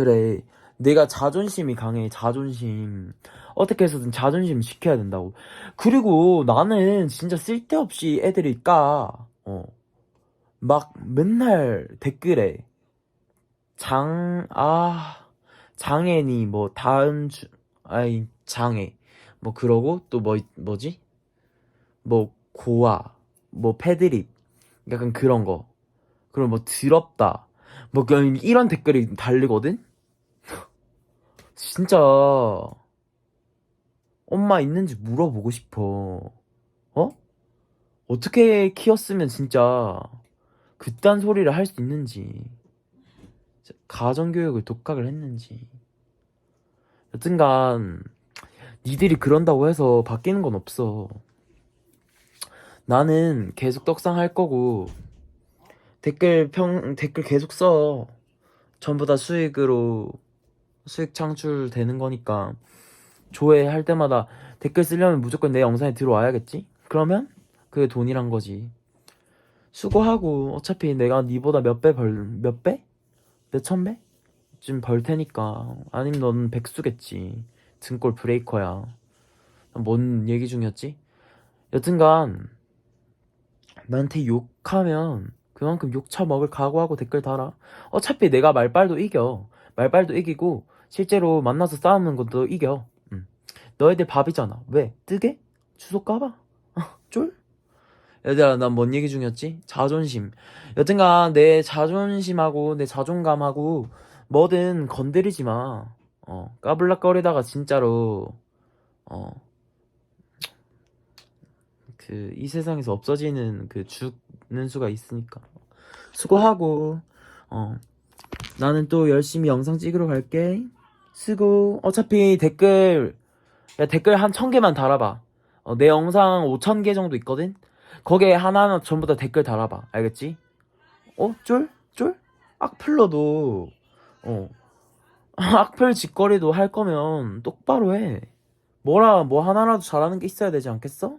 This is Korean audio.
그래. 내가 자존심이 강해, 자존심. 어떻게 해서든 자존심 지켜야 된다고. 그리고 나는 진짜 쓸데없이 애들이 까. 어. 막 맨날 댓글에 장, 아, 장애니, 뭐, 다음 주, 아니, 장애. 뭐, 그러고, 또 뭐, 뭐지? 뭐, 고아, 뭐, 패드립. 약간 그런 거. 그리고 뭐, 더럽다. 뭐, 이런 댓글이 달리거든? 진짜, 엄마 있는지 물어보고 싶어. 어? 어떻게 키웠으면 진짜, 그딴 소리를 할 수 있는지. 가정교육을 독학을 했는지. 여튼간, 니들이 그런다고 해서 바뀌는 건 없어. 나는 계속 떡상 할 거고, 댓글 평, 댓글 계속 써. 전부 다 수익으로, 수익 창출되는 거니까. 조회할 때마다 댓글 쓰려면 무조건 내 영상에 들어와야겠지? 그러면 그게 돈이란 거지. 수고하고 어차피 내가 니보다 몇 배 벌, 몇 배? 몇 천 배? 좀벌 테니까. 아니면 넌 백수겠지. 등골 브레이커야. 뭔 얘기 중이었지? 여튼간 나한테 욕하면 그만큼 욕 처먹을 각오하고 댓글 달아. 어차피 내가 말빨도 이겨. 말빨도 이기고 실제로 만나서 싸우는 것도 이겨. 응. 너희들 밥이잖아. 왜? 뜨게? 주소 까봐. 쫄? 얘들아, 난 뭔 얘기 중이었지? 자존심. 여튼간 내 자존심하고 내 자존감하고 뭐든 건드리지 마. 어, 까불락거리다가 진짜로 어, 그 이 세상에서 없어지는 그 죽는 수가 있으니까. 수고하고 어, 나는 또 열심히 영상 찍으러 갈게. 수고. 어차피 댓글 야 댓글 한 천 개만 달아봐. 어, 내 영상 5천 개 정도 있거든. 거기에 하나하나 전부 다 댓글 달아봐. 알겠지? 어? 쫄? 쫄? 악플러도 어 악플 짓거리도 할 거면 똑바로 해. 뭐라 뭐 하나라도 잘하는 게 있어야 되지 않겠어?